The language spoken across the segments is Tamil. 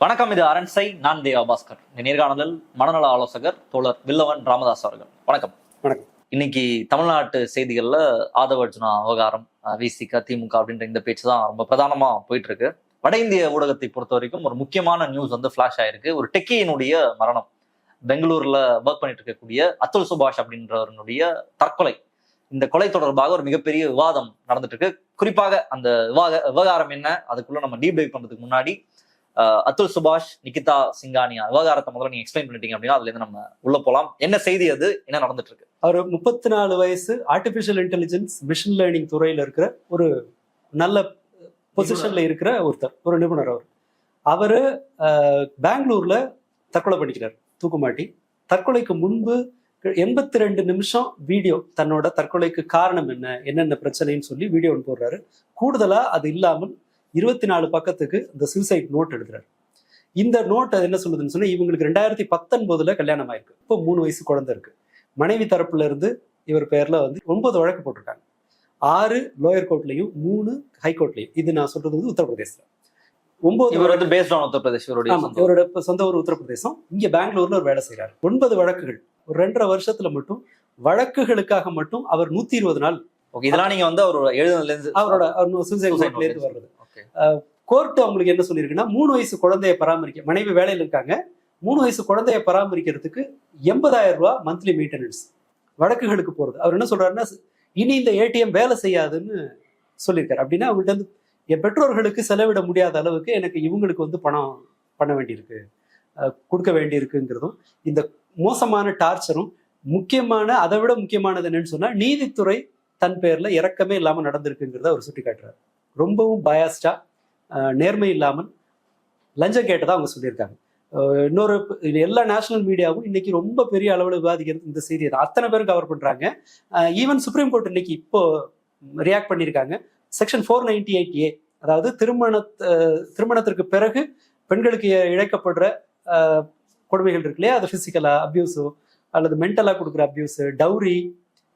வணக்கம் இது அரண்சை நான் தேவா பாஸ்கர் இந்த நேர்காணலில் மனநல ஆலோசகர் தோழர் வில்லவன் ராமதாஸ் அவர்கள். வணக்கம். வணக்கம். இன்னைக்கு தமிழ்நாட்டு செய்திகள்ல ஆதவ அர்ஜுனா விவகாரம் விசிக திமுக அப்படின்ற இந்த பேச்சு தான் ரொம்ப பிரதானமா போயிட்டு இருக்கு வட இந்திய ஊடகத்தை பொறுத்த வரைக்கும் ஒரு முக்கியமான நியூஸ் வந்து ஃபிளாஷ் ஆயிருக்கு. ஒரு டெக்கியினுடைய மரணம். பெங்களூர்ல ஒர்க் பண்ணிட்டு இருக்கக்கூடிய அத்துல் சுபாஷ் அப்படின்றவருடைய தற்கொலை. இந்த கொலை தொடர்பாக ஒரு மிகப்பெரிய விவாதம் நடந்துட்டு இருக்கு குறிப்பாக அந்த விவாக விவகாரம் என்ன? அதுக்குள்ள நம்ம டீப் டைவ் பண்றதுக்கு முன்னாடி அத்துல் சுபாஷ் நிகிதா சிங்கானியா விவகாரத்தை முதல்ல நீங்க எக்ஸ்பிளைன் பண்ணிட்டீங்க அப்படின்னா அதுல இருந்து நம்ம உள்ள போலாம். என்ன செய்தி அது? என்ன நடந்துட்டு இருக்கு அவர் முப்பத்தி நாலு வயசு ஆர்டிபிஷியல் இன்டெலிஜென்ஸ் மிஷின் லேர்னிங் துறையில இருக்கிற ஒரு நல்ல பொசிஷன்ல இருக்கிற ஒருத்தர் ஒரு நிபுணர் அவர். அவரு பெங்களூர்ல தற்கொலை பண்ணிக்கிறார் தூக்குமாட்டி. தற்கொலைக்கு முன்பு எண்பத்தி ரெண்டு நிமிஷம் வீடியோ தன்னோட தற்கொலைக்கு காரணம் என்ன என்னென்ன பிரச்சனைன்னு சொல்லி வீடியோ ஒன்று போடுறாரு. கூடுதலா அது இல்லாமல் இருபத்தி நாலு பக்கத்துக்கு இந்த சூசைட் நோட் எழுதுறாரு. இந்த நோட் என்ன சொல்லுதுன்னு சொன்னா இவங்களுக்கு ரெண்டாயிரத்தி பத்தொன்பதுல கல்யாணம் ஆயிருக்கு. இப்போ மூணு வயசு குழந்தை இருக்கு. மனைவி தரப்புல இருந்து இவர் பேர்ல வந்து ஒன்பது வழக்கு போட்டிருக்காங்க. ஆறு லோயர் கோர்ட்லயும் மூணு ஹை கோர்ட்லயும் இது நான் சொல்றது வந்து உத்தரப்பிரதேசத்துல. ஒன்பது இவர் வந்து பேஸ்ட் ஆன் உத்தரப்பிரதேஷ். இவரோட சொந்த ஊர் உத்தரப்பிரதேசம். இங்க பெங்களூர்ல ஒரு வேலை செய்யறாரு ஒன்பது வழக்குகள். ஒரு ரெண்டரை வருஷத்துல மட்டும் வழக்குகளுக்காக மட்டும் அவர் நூத்தி இருபது நாள் ஓகே இதெல்லாம் நீங்க வந்து அவர் எழுதுனதுல இருந்து அவரோட சூசைட். வர்றது. கோர்ட் அவங்களுக்கு என்ன சொல்லியிருக்குன்னா மூணு வயசு குழந்தைய பராமரிக்க மனைவி வேலையில் இருக்காங்க. மூணு வயசு குழந்தைய பராமரிக்கிறதுக்கு எண்பதாயிரம் ரூபா மந்த்லி மெயின்டெனன்ஸ் வழக்குகளுக்கு போறது. அவர் என்ன சொல்றாருன்னா இனி இந்த ஏடிஎம் வேலை செய்யாதுன்னு சொல்லியிருக்காரு. அப்படின்னா அவங்கள்ட்ட வந்து என் பெற்றோர்களுக்கு செலவிட முடியாத அளவுக்கு எனக்கு இவங்களுக்கு வந்து பணம் பண்ண வேண்டியிருக்கு. கொடுக்க வேண்டியிருக்குங்கிறதும் இந்த மோசமான டார்ச்சரும் முக்கியமான அதை விட முக்கியமானது என்னன்னு சொன்னா நீதித்துறை தன் பேரில் இறக்கமே இல்லாம நடந்திருக்குங்கிறத அவர் சுட்டி காட்டுறாரு ரொம்பவும் பயாஸ்டாக நேர்மை இல்லாமல் லஞ்சம் கேட்டதாக அவங்க சொல்லியிருக்காங்க. இன்னொரு இது எல்லா நேஷனல் மீடியாவும் இன்னைக்கு ரொம்ப பெரிய அளவில் விவாதிக்கிறது இந்த செய்தியை தான் அத்தனை பேரும் கவர் பண்ணுறாங்க ஈவன் சுப்ரீம் கோர்ட் இன்னைக்கு இப்போ ரியாக்ட் பண்ணியிருக்காங்க. Section four ninety eight A அதாவது திருமண திருமணத்திற்கு பிறகு பெண்களுக்கு இழைக்கப்படுற கொடுமைகள் இருக்கு இல்லையா? அது ஃபிசிக்கலா அப்யூஸோ அல்லது மென்டலாக கொடுக்குற அப்யூஸு டவுரி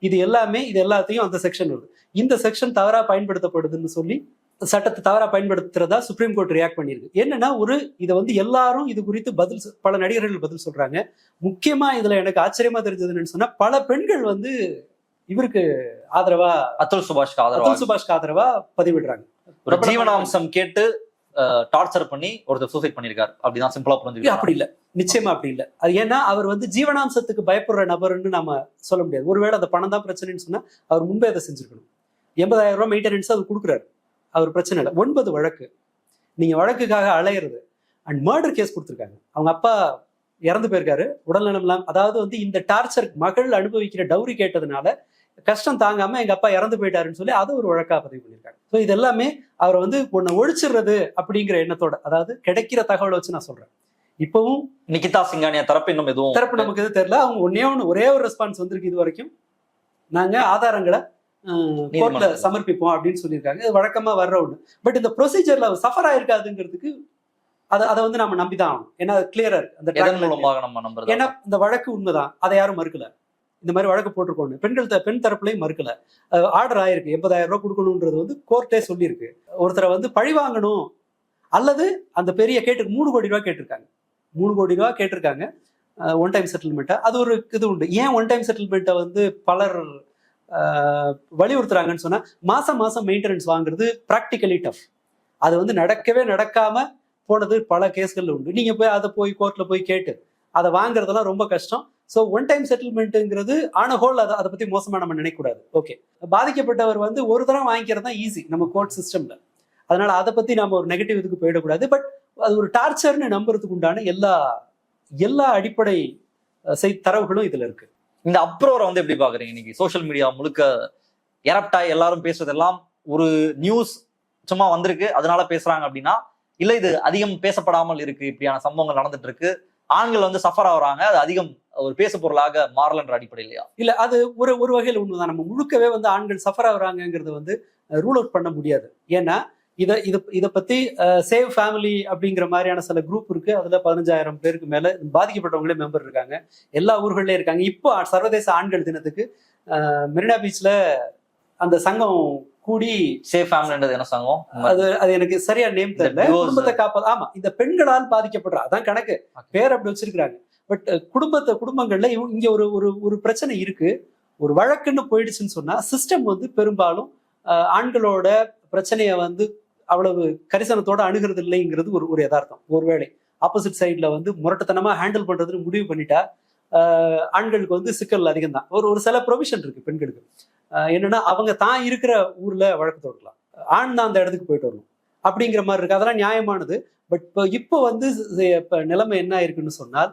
இது எல்லாமே இது எல்லாத்தையும் அந்த செக்ஷன் வருது. இந்த செக்ஷன் தவறா பயன்படுத்தப்படுதுன்னு சொல்லி சட்டத்தை தவறா பயன்படுத்துறதா சுப்ரீம் கோர்ட் ரியாக்ட் பண்ணியிருக்கு. என்னன்னா ஒரு இதை வந்து எல்லாரும் இது குறித்து பதில் பல நடிகர்கள் பதில் சொல்றாங்க. முக்கியமா இதுல எனக்கு ஆச்சரியமா தெரிஞ்சதுன்னு சொன்னா பல பெண்கள் வந்து இவருக்கு ஆதரவா அத்துல் சுபாஷ்க்கு அத்துல் ஆதரவாக சுபாஷ்க்கு ஆதரவா பதிவிடுறாங்க. ஒரு ஜீவனாம்சம் கேட்டு டார்ச்சர் பண்ணி ஒருத்தர் சூசைட் பண்ணிருக்காரு அப்படிதான் சிம்பிளா புரிஞ்சுக்கலாம் அப்படி இல்ல. நிச்சயமா அப்படி இல்ல. அது ஏன்னா அவர் வந்து ஜீவனாம்சத்துக்கு பயப்படுற நபர்னு நாம சொல்ல முடியாது. ஒருவேளை அந்த பணம் தான் பிரச்சனைன்னு சொன்னா அவர் முன்பே அதை செஞ்சிருக்கணும். எண்பதாயிரம் ரூபாய் மெயின்டெனன்ஸ் அவர் கொடுக்குறாரு. அவர் பிரச்சனை இல்லை. ஒன்பது வழக்கு. நீங்க வழக்குக்காக அலையிறது. அண்ட் மர்டர் கேஸ் கொடுத்துருக்காங்க. அவங்க அப்பா இறந்து போயிருக்காரு. உடல்நலம் இல்லாம அதாவது வந்து இந்த டார்ச்சர் மகள் அனுபவிக்கிற டவுரி கேட்டதுனால கஷ்டம் தாங்காம எங்க அப்பா இறந்து போயிட்டாருன்னு சொல்லி அதை ஒரு வழக்கா பதிவு பண்ணியிருக்காங்க. ஸோ இது எல்லாமே அவரை வந்து உன்னை ஒழிச்சிடுறது அப்படிங்கிற எண்ணத்தோட அதாவது கிடைக்கிற தகவலை வச்சு நான் சொல்றேன். இப்பவும் நிகிதா சிங்கானியா தரப்பு இன்னும் எதுவும் தரப்பு நமக்கு எது தெரியல. அவங்க ஒன்னே ஒன்று ஒரே ஒரு ரெஸ்பான்ஸ் வந்திருக்கு இது வரைக்கும் நாங்க ஆதாரங்களை கோர்ட்ல. சமர்ப்பிப்போம் அப்படின்னு சொல்லியிருக்காங்க. இது வழக்கமா வர்ற ஒண்ணு. பட் இந்த ப்ரொசீஜர்ல சஃபர் ஆயிருக்காதுங்கிறதுக்கு அதை அதை வந்து நம்ம நம்பிதான் ஆகணும். ஏன்னா கிளியரா இருக்கு. அந்த மூலமாக நம்ம நம்புறது? ஏன்னா இந்த வழக்கு உண்மைதான். அதை யாரும் மறுக்கல. இந்த மாதிரி வழக்கு போட்டிருக்கோன்னு பெண்கள் பெண் தரப்புலையும் மறுக்கல. ஆர்டர் ஆயிருக்கு. எண்பதாயிரம் ரூபாய் கொடுக்கணுன்றது வந்து கோர்ட்டே சொல்லியிருக்கு. ஒருத்தரை வந்து பழி வாங்கணும். அல்லது அந்த பெரிய கேட்டு மூணு கோடி ரூபாய் கேட்டிருக்காங்க. மூணு கோடி ரூபாய் கேட்டிருக்காங்க. ஒன் டைம் செட்டில்மெண்ட்டை அது ஒரு இது உண்டு. ஏன் ஒன் டைம் செட்டில்மெண்ட்டை வந்து பலர் வலியுறுத்துறாங்கன்னு சொன்னால் மாதம் மாதம் மெயின்டெனன்ஸ் வாங்குறது ப்ராக்டிக்கலி டஃப் அது வந்து நடக்கவே நடக்காம போனது பல கேஸ்கள் உண்டு. நீங்கள் போய் அதை போய் கோர்ட்டில் போய் கேட்டு அதை வாங்குறதெல்லாம் ரொம்ப கஷ்டம். ஸோ ஒன் டைம் செட்டில்மெண்ட்டுங்கிறது ஆன ஹோல் அதை அதை பற்றி மோசமாக நம்ம நினைக்கக்கூடாது. ஓகே பாதிக்கப்பட்டவர் வந்து ஒரு தரம் வாங்கிக்கிறது தான் ஈஸி நம்ம கோர்ட் சிஸ்டமில் அதனால் அதை பற்றி நம்ம ஒரு நெகட்டிவ் இதுக்கு போயிடக்கூடாது. பட் அது ஒரு டார்ச்சர்னு நம்புறதுக்கு உண்டான எல்லா எல்லா அடிப்படை செய் தரவுகளும் இதில் இருக்கு. இந்த அப்ரோரை வந்து எப்படி பாக்குறீங்க இன்னைக்கு? சோஷியல் மீடியா முழுக்க எரப்டாய் எல்லாரும் பேசுறதெல்லாம் ஒரு நியூஸ் சும்மா வந்திருக்கு அதனால பேசுறாங்க அப்படின்னா இல்ல இது அதிகம் பேசப்படாமல் இருக்கு இப்படியான சம்பவங்கள் நடந்துட்டு இருக்கு ஆண்கள் வந்து சஃபர் ஆகுறாங்க அது அதிகம் ஒரு பேசு பொருளாக மாறலன்ற அடிப்படையிலையா? இல்ல அது ஒரு ஒரு வகையில் உண்மைதான் நம்ம முழுக்கவே வந்து ஆண்கள் சஃபர் ஆகுறாங்கிறது வந்து ரூல் அவுட் பண்ண முடியாது. ஏன்னா இதை இதை இதை பத்தி சேவ் ஃபேமிலி அப்படிங்கிற மாதிரியான சில குரூப் இருக்கு. அதுல பதினஞ்சாயிரம் பேருக்கு மேல பாதிக்கப்பட்டவங்களே மெம்பர் இருக்காங்க. எல்லா ஊர்கள்லயும் இருக்காங்க. இப்போ சர்வதேச ஆண்கள் தினத்துக்கு மெரினா பீச்ல அந்த சங்கம் கூடி சேஃப் ஃபேமிலின்றது என்ன சங்கம்? அது அது எனக்கு சரியா நேம் தெரியல. குடும்பத்தை காப்பது ஆமா இந்த பெண்களால் பாதிக்கப்படுற. அதான் கணக்கு. பேர் அப்படி வச்சிருக்காங்க பட் குடும்பத்தை குடும்பங்கள்ல இங்க ஒரு ஒரு ஒரு பிரச்சனை இருக்கு. ஒரு வழக்குன்னு போயிடுச்சுன்னு சொன்னா சிஸ்டம் வந்து பெரும்பாலும் ஆண்களோட பிரச்சனையை வந்து அவ்வளவு கரிசனத்தோட அணுகிறது இல்லைங்கிறது ஒரு ஒரு யதார்த்தம். ஒருவேளை ஆப்போசிட் சைட்ல வந்து முரட்டுத்தனமா ஹேண்டில் பண்றதுன்னு முடிவு பண்ணிட்டா ஆண்களுக்கு வந்து சிக்கல் அதிகம் தான் ஒரு ஒரு சில ப்ரொவிஷன் இருக்கு பெண்களுக்கு. என்னன்னா அவங்க தான் இருக்கிற ஊர்ல வழக்கு தொடரலாம். ஆண் தான் அந்த இடத்துக்கு போயிட்டு வரணும். அப்படிங்கிற மாதிரி இருக்கு. அதெல்லாம் நியாயமானது. பட் இப்போ இப்போ வந்து இப்போ நிலைமை என்ன இருக்குன்னு சொன்னால்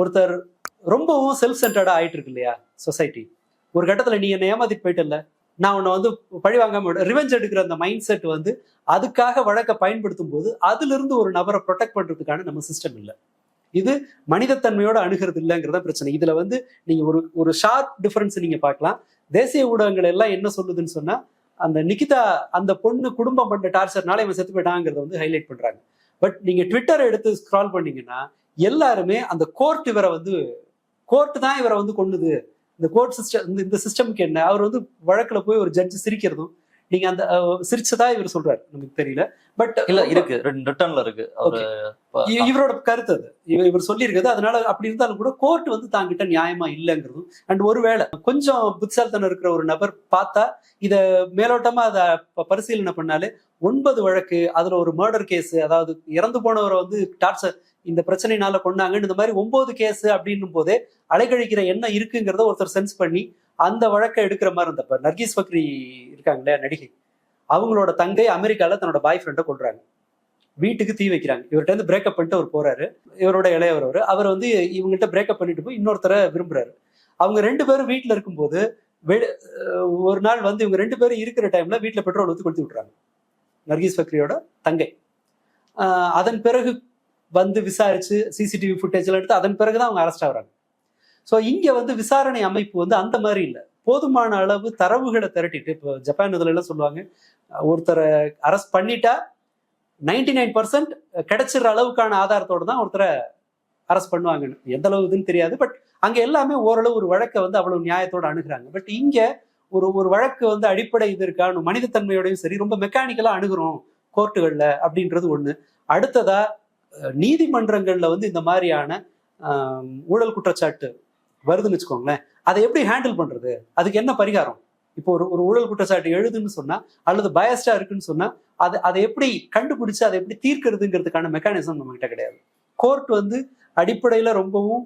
ஒருத்தர் ரொம்பவும் செல்ஃப் சென்டர்டா ஆயிட்டு இருக்கு இல்லையா? சொசைட்டி ஒரு கட்டத்துல நீ என்ன ஏமாத்திட்டு போயிட்டல நான் உன்னை வந்து பழி வாங்காம ரிவெஞ்ச் எடுக்கிற அந்த மைண்ட் செட் வந்து அதுக்காக வழக்கை பயன்படுத்தும் போது அதிலிருந்து ஒரு நபரை ப்ரொடெக்ட் பண்ணுறதுக்கான நம்ம சிஸ்டம் இல்லை. இது மனிதத்தன்மையோட அணுகிறது இல்லைங்கிறத பிரச்சனை. இதுல வந்து நீங்க ஒரு ஒரு ஷார்ப் டிஃபரன்ஸ் நீங்க பார்க்கலாம். தேசிய ஊடகங்கள் எல்லாம் என்ன சொல்லுதுன்னு சொன்னா அந்த நிகிதா அந்த பொண்ணு குடும்பம் பண்ண டார்ச்சர்னால இவன் செத்து போயிட்டாங்கிறத வந்து ஹைலைட் பண்றாங்க. பட் நீங்க ட்விட்டர் எடுத்து ஸ்க்ரால் பண்ணீங்கன்னா எல்லாருமே அந்த கோர்ட் இவரை வந்து கோர்ட் தான் இவரை வந்து கொண்டுது இந்த கோர்ட் சிஸ்டம் இந்த சிஸ்டம்க்கு என்ன? அவர் வந்து வழக்குல போய் ஒரு ஜட்ஜ் சிரிக்கிறதும் நீங்க அந்த சிரிச்சதா இவர் சொல்றாரு. நமக்கு தெரியல. பட் இல்ல இருக்கு. ரிட்டர்ன்ல இருக்கு. இவரோட கருத்து அது. இவர் இவர் சொல்லியிருக்கிறது அதனால அப்படி இருந்தாலும் கூட கோர்ட் வந்து தாங்கிட்ட நியாயமா இல்லைங்கிறதும் அண்ட் ஒருவேளை கொஞ்சம் புத்திசாலித்தனம் இருக்கிற ஒரு நபர் பார்த்தா இத மேலோட்டமா அதை பரிசீலனை பண்ணாலே ஒன்பது வழக்கு அதுல ஒரு மர்டர் கேஸ் அதாவது இறந்து போனவரை வந்து டார்ச்சர் இந்த பிரச்சனையினால கொண்டாங்கன்னு இந்த மாதிரி ஒன்பது கேஸ் அப்படின்னும் போதே அலைக்கழிக்கிற எண்ணம் இருக்குங்கிறத ஒருத்தர் சென்ஸ் பண்ணி அந்த வழக்கை எடுக்கிற மாதிரி இருந்தப்ப நர்கீஸ் ஃபக்ரி இருக்காங்களே நடிகை. அவங்களோட தங்கை அமெரிக்கால தன்னோட பாய் ஃப்ரெண்டை கொள்றாங்க வீட்டுக்கு தீ வைக்கிறாங்க. இவர்கிட்ட இருந்து பிரேக்கப் பண்ணிட்டு அவர் போறாரு. இவரோட இளையவர் அவர். அவர் வந்து இவங்ககிட்ட பிரேக்கப் பண்ணிட்டு போய் இன்னொருத்தரை விரும்புறாரு. அவங்க ரெண்டு பேரும் வீட்டில் இருக்கும்போது வெ- ஒரு நாள் வந்து இவங்க ரெண்டு பேரும் இருக்கிற டைம்ல வீட்டில் பெட்ரோல் ஊற்றி கொளுத்தி விட்றாங்க நர்கீஸ் ஃபக்ரியோட தங்கை. அதன் பிறகு வந்து விசாரிச்சு சிசிடிவி ஃபுட்டேஜ் எல்லாம் எடுத்து அதன் பிறகுதான் அவங்க அரெஸ்ட் ஆகுறாங்க. ஸோ இங்கே வந்து விசாரணை அமைப்பு வந்து அந்த மாதிரி இல்லை. போதுமான அளவு தரவுகளை திரட்டிட்டு இப்போ ஜப்பான் இதில் எல்லாம் சொல்லுவாங்க ஒருத்தரை அரெஸ்ட் பண்ணிட்டா நைன்டி நைன் பர்சன்ட் கிடைச்சிடுற அளவுக்கான ஆதாரத்தோட தான் ஒருத்தரை அரெஸ்ட் பண்ணுவாங்கன்னு. எந்த அளவு இதுன்னு தெரியாது பட் அங்கே எல்லாமே ஓரளவு ஒரு வழக்கை வந்து அவ்வளவு நியாயத்தோடு அணுகிறாங்க. பட் இங்கே ஒரு ஒரு வழக்கு வந்து அடிப்படை இது இருக்கான்னு மனிதத்தன்மையோடையும் சரி ரொம்ப மெக்கானிக்கலாக அணுகுறோம் கோர்ட்டுகளில் அப்படின்றது ஒன்று அடுத்ததாக நீதிமன்றங்கள்ல வந்து இந்த மாதிரியான ஊழல் குற்றச்சாட்டு வருதுன்னு வச்சுக்கோங்களேன். அதை எப்படி ஹேண்டில் பண்றது? அதுக்கு என்ன பரிகாரம்? இப்போ ஒரு ஒரு ஊழல் குற்றச்சாட்டு எழுதுன்னு சொன்னா அல்லது பயஸ்டா இருக்குன்னு சொன்னா அது அதை எப்படி கண்டுபிடிச்சு அதை எப்படி தீர்க்கிறதுங்கிறதுக்கான மெக்கானிசம் நம்ம கிட்ட கிடையாது. கோர்ட் வந்து அடிப்படையில ரொம்பவும்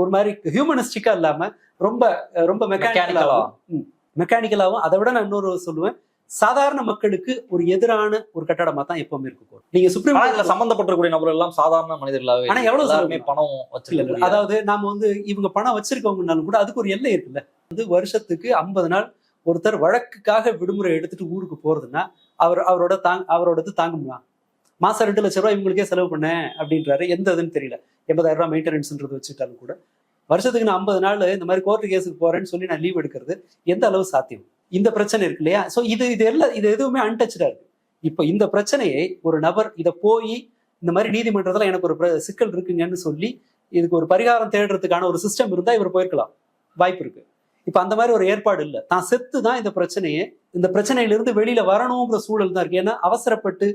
ஒரு மாதிரி ஹியூமனிஸ்டிக்கா இல்லாம ரொம்ப ரொம்ப மெக்கானிக்கலாவும் மெக்கானிக்கலாவும் அதை விட நான் இன்னொரு சொல்லுவேன். சாதாரண மக்களுக்கு ஒரு எதிரான ஒரு கட்டடமா தான் எப்பவுமே இருக்கும். நீங்க சுப்ரீம் ஆனா இதுல சம்பந்தப்பட்டிருக்கக்கூடிய நபர் எல்லாம் சாதாரண மனிதர்களாவே ஆனா எவ்வளவு எல்லாருமே? பணம் இல்ல, இல்ல. வச்சிருக்க அதாவது நாம வந்து இவங்க பணம் வச்சிருக்கவங்கனாலும் கூட அதுக்கு ஒரு எல்லை இருக்குல்ல. வந்து வருஷத்துக்கு ஐம்பது நாள் ஒருத்தர் வழக்குக்காக விடுமுறை எடுத்துட்டு ஊருக்கு போறதுன்னா அவர் அவரோட தாங் அவரோடது தாங்குமா மாசம் ரெண்டு லட்ச ரூபாய் இவங்களுக்கே செலவு பண்ணேன் அப்படின்றாரு. எந்த இதுன்னு தெரியல. எண்பதாயிரம் ரூபாய் மெயின்டெனன்ஸ்ன்றது வச்சுட்டாலும் கூட. வருஷத்துக்கு நான் ஐம்பது நாள் இந்த மாதிரி கோர்ட்டு கேஸுக்கு போறேன்னு சொல்லி நான் லீவ் எடுக்கிறது எந்த அளவு சாத்தியம்? இந்த பிரச்சனை இருக்கு இல்லையா? ஸோ இது இது எல்லாம் இது எதுவுமே அன்டச்சடா இருக்கு. இப்போ இந்த பிரச்சனையை ஒரு நபர் இதை போய் இந்த மாதிரி நீதிமன்றத்தில் எனக்கு ஒரு பிர- சிக்கல் இருக்குங்கன்னு சொல்லி இதுக்கு ஒரு பரிகாரம் தேடுறதுக்கான ஒரு சிஸ்டம் இருந்தால் இவர் போயிருக்கலாம். வாய்ப்பு இருக்கு. இப்போ அந்த மாதிரி ஒரு ஏற்பாடு இல்லை. தான் செத்து தான் இந்த பிரச்சனையை இந்த பிரச்சனையிலிருந்து வெளியில வரணுங்கிற சூழல் தான் இருக்கு. ஏன்னா அவசரப்பட்டு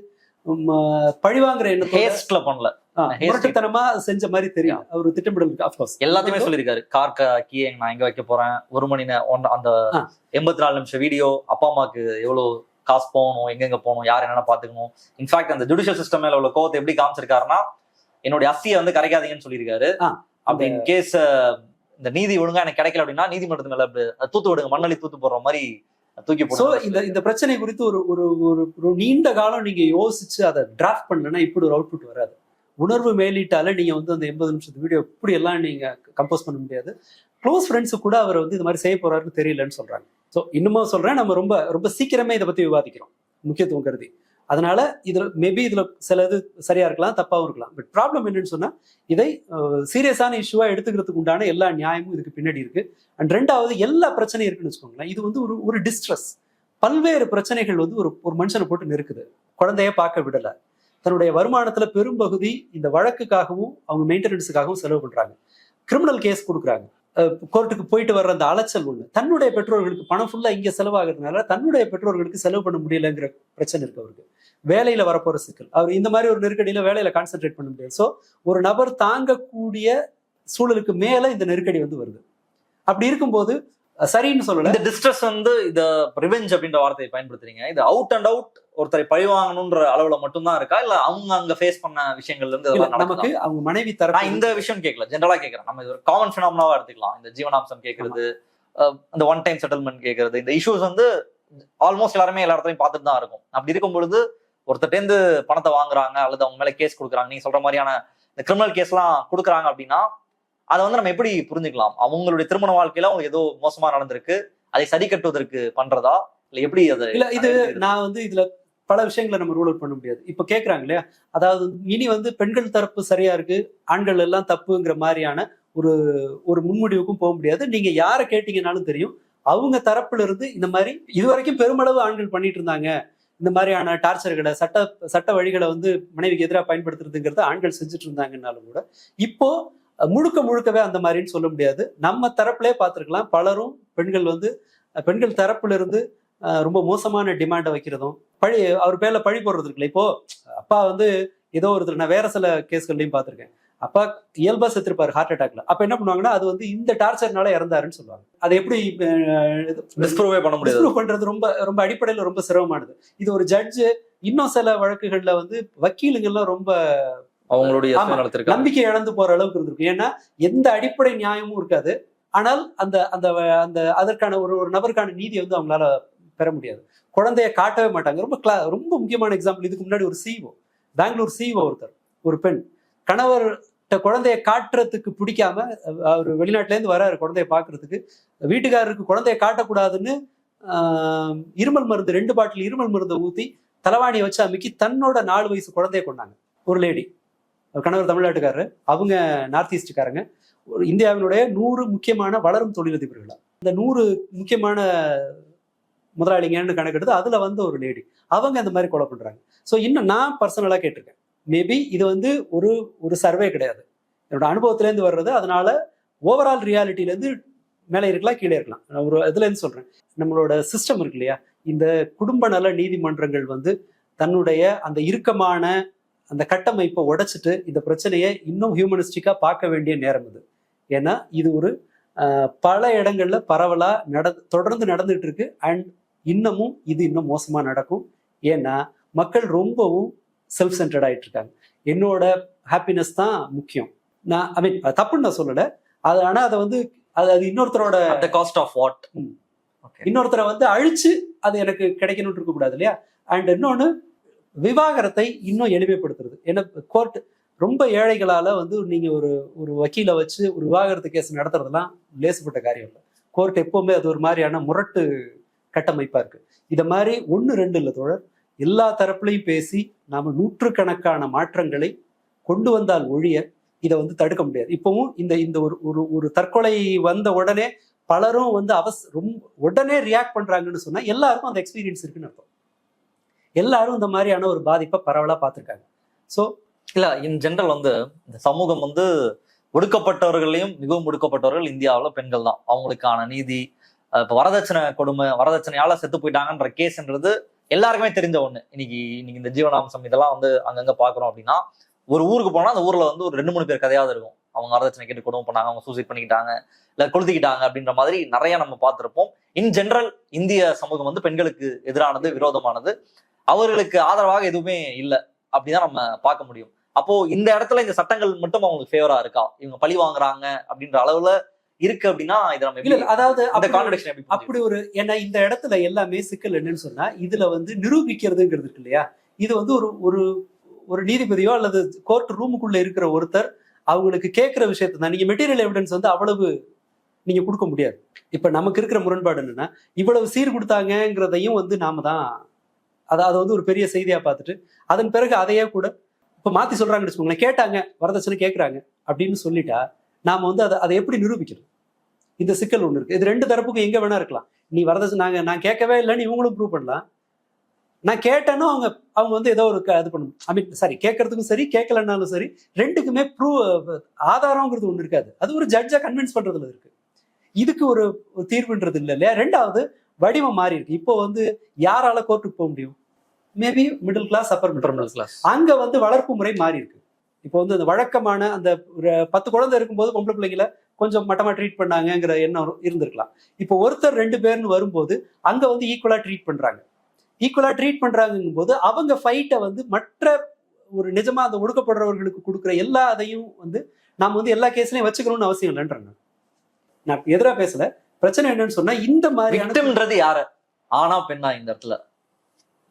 பழிவாங்குற எண்ணத்தோட ஹேஸ்ட்ல பண்ணல. முரட்டுத்தனமா செஞ்ச மாதிரி தெரியும். அவர் திட்டமிடல் இருக்கு அப்கோர்ஸ் எல்லாத்தையுமே சொல்லியிருக்காரு. கார் கீ நான் எங்க வைக்க போறேன்? ஒரு மணி ஒன்- அந்த. எண்பத்தி நாலு நிமிஷம் வீடியோ அப்பா அம்மாக்கு எவ்வளவு காசு போகணும் எங்கெங்க போகணும் யார் என்னென்ன பாத்துக்கணும் இன்ஃபேக்ட் அந்த ஜுடிஷியல் சிஸ்டம் மேல உள்ள கோவத்தை எப்படி காமிச்சிருக்காருன்னா என்னுடைய அஸ்தியை வந்து கரைக்காதீங்கன்னு சொல்லியிருக்காரு. அப்படி இன் கேஸ் இந்த நீதி ஒழுங்கா எனக்கு கிடைக்கல அப்படின்னா நீதிமன்றத்து மேல தூத்து விடுங்க மண்ணள்ளி தூத்து போடுற மாதிரி தூக்கி போடுங்க இந்த இந்த பிரச்சனை குறித்து ஒரு ஒரு ஒரு நீண்ட காலம் நீங்க யோசிச்சு அதை டிராஃப்ட் பண்ணலன்னா இப்படி ஒரு அவுட்புட் வராது. உணர்வு மேலிட்டால நீங்க வந்து அந்த எண்பது நிமிஷத்து வீடியோ இப்படி எல்லாம் நீங்க கம்போஸ் பண்ண முடியாது. க்ளோஸ் ஃப்ரெண்ட்ஸு கூட அவர் வந்து இது மாதிரி செய்ய போறாருன்னு தெரியலன்னு சொல்றாங்க. ஸோ இன்னமும் சொல்றேன் நம்ம ரொம்ப ரொம்ப சீக்கிரமே இதை பத்தி விவாதிக்கிறோம். முக்கியத்துவம் கருதி. அதனால இதுல மேபி இதுல சில இது சரியா இருக்கலாம் தப்பாகவும் இருக்கலாம். பட் ப்ராப்ளம் என்னன்னு சொன்னா இதை சீரியஸான இஷ்யூவா எடுத்துக்கிறதுக்கு உண்டான எல்லா நியாயமும் இதுக்கு பின்னாடி இருக்கு. அண்ட் ரெண்டாவது எல்லா பிரச்சனையும் இருக்குன்னு வச்சுக்கோங்களேன் இது வந்து ஒரு ஒரு டிஸ்ட்ரெஸ் பல்வேறு பிரச்சனைகள் வந்து ஒரு ஒரு மனுஷனை போட்டு நெருக்குது. குழந்தைய பார்க்க விடல. தன்னுடைய வருமானத்துல பெரும்பகுதி இந்த வழக்குக்காகவும் அவங்க மெயின்டெனன்ஸுக்காகவும் செலவு பண்றாங்க. கிரிமினல் கேஸ் கொடுக்குறாங்க. கோர்ட்டுக்கு போயிட்டு வர்ற அந்த அலைச்சல் ஒண்ணு. தன்னுடைய பெற்றோர்களுக்கு பணம் ஃபுல்லா இங்க செலவாகிறதுனால தன்னுடைய பெற்றோர்களுக்கு செலவு பண்ண முடியலங்கிற பிரச்சனை இருக்கு அவருக்கு. வேலையில வரப்போற சிக்கல். அவர் இந்த மாதிரி ஒரு நெருக்கடியில வேலையில கான்சென்ட்ரேட் பண்ண முடியாது. ஸோ ஒரு நபர் தாங்கக்கூடிய சூழலுக்கு மேல இந்த நெருக்கடி வந்து வருது. அப்படி இருக்கும்போது சரின்னு சொல்லல. இந்த டிஸ்ட்ரெஸ் வந்து இத ரிவெஞ்ச் அப்படின்ற வார்த்தையை பயன்படுத்துறீங்க. இது அவுட் அண்ட் அவுட் ஒருத்தரை பழி வாங்கணுன்ற அளவுல மட்டும்தான் இருக்கா? இல்ல அவங்க அங்க ஃபேஸ் பண்ண விஷயங்கள்ல இருந்து நமக்கு அவங்க மனைவி நான் தரப்பு இந்த விஷயம் கேட்கல ஜென்ரலா கேட்கறேன் நம்ம இது ஒரு காமன் பினாமனாவா எடுத்துக்கலாம். இந்த ஜீவனாம்சம் கேட்கறது இந்த ஒன் டைம் செட்டில்மெண்ட் கேட்கறது இந்த இஷ்யூஸ் வந்து ஆல்மோஸ்ட் எல்லாருமே எல்லா இடத்துலயும் பார்த்துட்டு தான் இருக்கும். அப்படி இருக்கும் பொழுது ஒருத்தர்ட்டேந்து பணத்தை வாங்குறாங்க அல்லது அவங்க மேல கேஸ் கொடுக்குறாங்க. நீங்க சொல்ற மாதிரியான இந்த கிரிமினல் கேஸ்லாம் கொடுக்குறாங்க அப்படின்னா அதை வந்து நம்ம எப்படி புரிஞ்சுக்கலாம்? அவங்களுடைய திருமண வாழ்க்கையில அவங்களுக்கு ஏதோ மோசமா நடந்திருக்கு அதை சரி கட்டுவதற்கு பண்றதா? இல்ல எப்படி அது இல்ல இது நான் வந்து இதுல பல விஷயங்களை நம்ம ரூல் அவுட் பண்ண முடியாது. இப்ப கேக்குறாங்க இல்லையா? அதாவது இனி வந்து பெண்கள் தரப்பு சரியா இருக்கு ஆண்கள் எல்லாம் தப்புங்கிற மாதிரியான ஒரு ஒரு முன்முடிவுக்கும் போக முடியாது. நீங்க யாரை கேட்டீங்கன்னாலும் தெரியும். அவங்க தரப்புல இருந்து இந்த மாதிரி இதுவரைக்கும் பெருமளவு ஆண்கள் பண்ணிட்டு இருந்தாங்க. இந்த மாதிரியான டார்ச்சர்களை சட்ட சட்ட வழிகளை வந்து மனைவிக்கு எதிராக பயன்படுத்துறதுங்கிறத ஆண்கள் செஞ்சுட்டு இருந்தாங்கன்னாலும் கூட இப்போ முழுக்க முழுக்கவே அந்த மாதிரின்னு சொல்ல முடியாது. நம்ம தரப்புலே பார்த்திருக்கலாம். பலரும் பெண்கள் வந்து பெண்கள் தரப்புல இருந்து ரொம்ப மோசமான டிமாண்டை வைக்கிறதும் பழி அவர் பேர்ல பழி போடுறது இருக்குல்ல. இப்போ அப்பா வந்து ஏதோ ஒருத்தர் நான் வேற சில கேஸ்கள்லையும் பார்த்திருக்கேன். அப்பா இயல்பா செத்துருப்பாரு ஹார்ட் அட்டாக்ல அப்ப என்ன பண்ணுவாங்கன்னா அது வந்து இந்த டார்ச்சர்னால இறந்தாருன்னு சொல்லுவாங்க. அதை எப்படி டிஸ்ப்ரூவே பண்ண முடியாது. பண்றது ரொம்ப ரொம்ப அடிப்படையில ரொம்ப சிரமமானது. இது ஒரு ஜட்ஜு இன்னும் சில வழக்குகள்ல வந்து வக்கீலுங்கெல்லாம் ரொம்ப அவங்களுடைய நம்பிக்கை இழந்து போற அளவுக்கு இருந்திருக்கும். ஏன்னா எந்த அடிப்படை நியாயமும் இருக்காது. ஆனால் அந்த அந்த அந்த அதற்கான ஒரு ஒரு நபருக்கான நீதியை வந்து அவங்களால பெற முடியாது. குழந்தைய காட்டவே மாட்டாங்க. ரொம்ப கிளா ரொம்ப முக்கியமான எக்ஸாம்பிள் இதுக்கு முன்னாடி ஒரு சிஓ பெங்களூர் சிஓ ஒருத்தர் ஒரு பெண். கணவர் குழந்தைய காட்டுறதுக்கு பிடிக்காம அவர் வெளிநாட்டுல இருந்து வராரு குழந்தைய பாக்குறதுக்கு வீட்டுக்காரருக்கு குழந்தைய காட்டக்கூடாதுன்னு ஆஹ், இருமல் மருந்து ரெண்டு பாட்டில் இருமல் மருந்தை ஊத்தி தலைவாணியை வச்சு அமுக்கி தன்னோட நாலு வயசு குழந்தைய கொண்டாங்க. ஒரு லேடி கணவர் தமிழ்நாட்டுக்காரரு அவங்க நார்த் ஈஸ்ட்காரங்க ஒரு இந்தியாவினுடைய நூறு முக்கியமான வளரும் தொழிலதிபர்களா. இந்த நூறு முக்கியமான முதலாளிங்கன்னு கணக்கெடுத்து அதுல வந்து ஒரு லேடி அவங்க அந்த மாதிரி கொலை பண்றாங்க. ஸோ இன்னும் நான் பர்சனலா கேட்டிருக்கேன். மேபி இது வந்து ஒரு ஒரு சர்வே கிடையாது. என்னோட அனுபவத்திலேருந்து வர்றது அதனால ஓவரால் ரியாலிட்டியிலேருந்து மேலே இருக்கலாம் கீழே இருக்கலாம். நான் ஒரு இதுலேருந்து சொல்கிறேன் நம்மளோட சிஸ்டம் இருக்கு இல்லையா? இந்த குடும்ப நல நீதிமன்றங்கள் வந்து தன்னுடைய அந்த இறுக்கமான அந்த கட்டமைப்பை உடைச்சிட்டு இந்த பிரச்சனையை இன்னும் ஹியூமனிஸ்டிக்கா பார்க்க வேண்டிய நேரம் இது ஏன்னா இது ஒரு பல இடங்கள்ல பரவலா நட தொடர்ந்து நடந்துட்டு இருக்கு அண்ட் இன்னமும் இது இன்னும் மோசமா நடக்கும். ஏன்னா மக்கள் ரொம்பவும் செல்ஃப் சென்டர்ட் ஆயிட்டு இருக்காங்க என்னோட ஹாப்பினஸ் தான் முக்கியம். நான் ஐ மீன் தப்புன்னு நான் சொல்லல. அது ஆனா அதை வந்து அது அது இன்னொருத்தரோட காஸ்ட் ஆஃப் வாட் இன்னொருத்தரை வந்து அழிச்சு அது எனக்கு கிடைக்கணும்னு இருக்க கூடாது இல்லையா? அண்ட் இன்னொன்னு விவாகரத்தை இன்னும் எளிமைப்படுத்துறது. ஏன்னா கோர்ட் ரொம்ப ஏழைகளால் வந்து நீங்கள் ஒரு ஒரு வக்கீலை வச்சு ஒரு விவாகரத்து கேஸ் நடத்துறதுலாம் லேசுப்பட்ட காரியம் இல்லை. கோர்ட் எப்போவுமே அது ஒரு மாதிரியான முரட்டு கட்டமைப்பாக இருக்குது இதை மாதிரி ஒன்று ரெண்டு இல்லை தோழர். எல்லா தரப்புலையும் பேசி நாம நூற்றுக்கணக்கான மாற்றங்களை கொண்டு வந்தால் ஒழிய இதை வந்து தடுக்க முடியாது. இப்போவும் இந்த இந்த ஒரு ஒரு ஒரு தற்கொலை வந்த உடனே பலரும் வந்து அவஸ் ரொம்ப உடனே ரியாக்ட் பண்ணுறாங்கன்னு சொன்னால் எல்லாருக்கும் அந்த எக்ஸ்பீரியன்ஸ் இருக்குன்னு அர்த்தம். எல்லாரும் இந்த மாதிரியான ஒரு பாதிப்பை பரவலாக பார்த்துருக்காங்க. ஸோ இல்ல இன் ஜென்ரல் வந்து இந்த சமூகம் வந்து ஒடுக்கப்பட்டவர்களையும் மிகவும் ஒடுக்கப்பட்டவர்கள் இந்தியாவில் பெண்கள் தான். அவங்களுக்கான நீதி இப்போ வரதட்சணை கொடுமை வரதட்சணையால் செத்து போயிட்டாங்கன்ற கேஸ்ன்றது எல்லாருக்குமே தெரிஞ்ச ஒன்று இன்னைக்கு இன்னைக்கு இந்த ஜீவனாம்சம் இதெல்லாம் வந்து அங்கங்கே பாக்குறோம் அப்படின்னா ஒரு ஊருக்கு போனால் அந்த ஊரில் வந்து ஒரு ரெண்டு மூணு பேர் கதையாவது இருக்கும். அவங்க வரதட்சணை கேட்டு கொடுமை பண்ணாங்க அவங்க சூசைட் பண்ணிக்கிட்டாங்க இல்லை கொளுத்திக்கிட்டாங்க அப்படின்ற மாதிரி நிறைய நம்ம பார்த்துருப்போம். இன் ஜென்ரல் இந்திய சமூகம் வந்து பெண்களுக்கு எதிரானது விரோதமானது. அவர்களுக்கு ஆதரவாக எதுவுமே இல்லை. அப்படிதான் நம்ம பார்க்க முடியும். அப்போ இந்த இடத்துல இந்த சட்டங்கள் மட்டும் அவங்களுக்கு ஃபேவரா இருக்கா? இவங்க பழி வாங்குறாங்க அப்படின்ற அளவுல இருக்கு அப்படின்னா இதை நம்ம இல்ல அதாவது அப்படி- கான்ட்ரடிக்ஷன்? அப்படி ஒரு ஏன்னா இந்த இடத்துல எல்லாமே சிக்கல் என்னன்னு சொன்னா இதுல வந்து நிரூபிக்கிறதுங்கிறது இருக்கு இல்லையா? இது வந்து ஒரு ஒரு ஒரு நீதிபதியோ அல்லது கோர்ட் ரூமுக்குள்ள இருக்கிற ஒருத்தர் அவங்களுக்கு கேட்கிற விஷயத்தை தான். நீங்க மெட்டீரியல் எவிடன்ஸ் வந்து அவ்வளவு நீங்க கொடுக்க முடியாது. இப்ப நமக்கு இருக்கிற முரண்பாடு என்னன்னா இவ்வளவு சீர் கொடுத்தாங்கங்கிறதையும் வந்து நாம தான் அதை அது வந்து ஒரு பெரிய செய்தியா பார்த்துட்டு அதன் பிறகு அதையே கூட இப்ப மாத்தி சொல்றாங்கன்னு வச்சுக்கோங்களேன். கேட்டாங்க வரதட்சணை கேட்கறாங்க அப்படின்னு சொல்லிட்டா நாம வந்து அதை அதை எப்படி நிரூபிக்கிறது இந்த சிக்கல் ஒண்ணு இருக்கு. இது ரெண்டு தரப்புக்கும் எங்க வேணா இருக்கலாம். நீ வரதட்சணை நாங்க நான் கேட்கவே இல்லைன்னு இவங்களும் ப்ரூவ் பண்ணலாம். நான் கேட்டேன்னா அவங்க அவங்க வந்து ஏதோ ஒரு இது பண்ணணும் ஐ மீன் சாரி கேட்கறதுக்கும் சரி கேட்கலன்னாலும் சரி ரெண்டுக்குமே ப்ரூவ் ஆதாரங்கிறது ஒன்று இருக்காது. அது ஒரு ஜட்ஜா கன்வின்ஸ் பண்றதுல இருக்கு. இதுக்கு ஒரு ஒரு தீர்வுன்றது இல்லை இல்லையா? ரெண்டாவது வடிவம் மாறி இருக்கு. இப்போ வந்து யாரால கோர்ட்டுக்கு போக முடியும்? Maybe middle class upper middle class அங்க வந்து வளர்ப்பு முறை மாறி இருக்கு. இப்போ வந்து அந்த வழக்கமான அந்த பத்து குழந்தை இருக்கும்போது பொம்பளை பிள்ளைங்கள கொஞ்சம் மட்டமா ட்ரீட் பண்ணாங்கங்கிற எண்ணம் இருந்திருக்கலாம். இப்போ ஒருத்தர் ரெண்டு பேர்னு வரும்போது அங்க வந்து ஈக்குவலா ட்ரீட் பண்றாங்க. ஈக்குவலா ட்ரீட் பண்றாங்கும் போது அவங்க ஃபைட்டை வந்து மற்ற ஒரு நிஜமா அந்த ஒடுக்கப்படுறவர்களுக்கு கொடுக்குற எல்லா அதையும் வந்து நாம வந்து எல்லா கேஸ்லயும் வச்சுக்கணும்னு அவசியம் இல்லைன்றாங்க நான் எதிரா பேசல. பிரச்சனை என்னன்னு சொன்னா இந்த விக்டிம்ன்றது யாரு? ஆனா பெண்ணா இந்த இடத்துல?